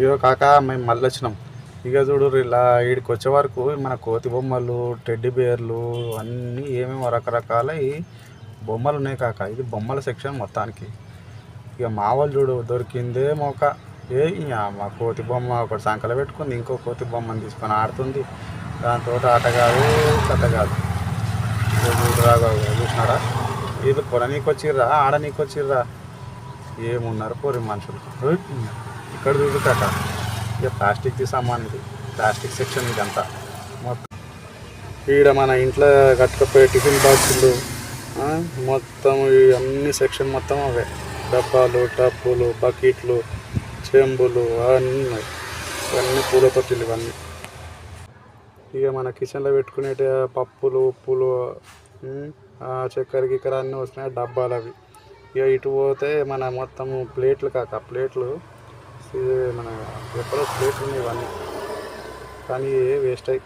ఇగో కాక మేము మళ్ళీ వచ్చినాం. ఇక చూడు ఇలా ఈడికి వచ్చే వరకు మన కోతి బొమ్మలు టెడ్డి బేర్లు అన్నీ ఏమేమో రకరకాల బొమ్మలు ఉన్నాయి కాక. ఇది బొమ్మల సెక్షన్ మొత్తానికి. ఇక మా వాళ్ళు చూడు దొరికిందే మొక. ఏ మా కోతి బొమ్మ ఒకటి సంకల పెట్టుకుంది ఇంకో కోతి బొమ్మను తీసుకొని ఆడుతుంది. దాంతో ఆట కాదు కథ కాదు. రాగా చూసినారా ఇది పొడనీకి వచ్చిర్రా ఆడనీకి వచ్చిర్రా ఏమున్నారు పోరి మనుషులు? ఇక్కడ చూడు ఇక ప్లాస్టిక్ సామాన్ ఇది ప్లాస్టిక్ సెక్షన్ ఇదంతా. మొత్తం ఈడ మన ఇంట్లో కట్టుకపోయే టిఫిన్ బాక్సులు మొత్తం ఈ అన్ని సెక్షన్ మొత్తం అవే. డబ్బాలు టప్పులు బకెట్లు చెంబులు అవన్నీ ఉన్నాయి. ఇవన్నీ పూల తొట్టిలు ఇవన్నీ. ఇక మన కిచెన్లో పెట్టుకునే పప్పులు ఉప్పులు చక్కెర గిక్కర అన్నీ వస్తున్నాయి. డబ్బాలు అవి ఇక ఇటు పోతే మన మొత్తం ప్లేట్లు కాక ప్లేట్లు మన ఎప్పుడో ప్లేట్లు ఉన్నాయి ఇవన్నీ. కానీ వేస్ట్ అయ్యి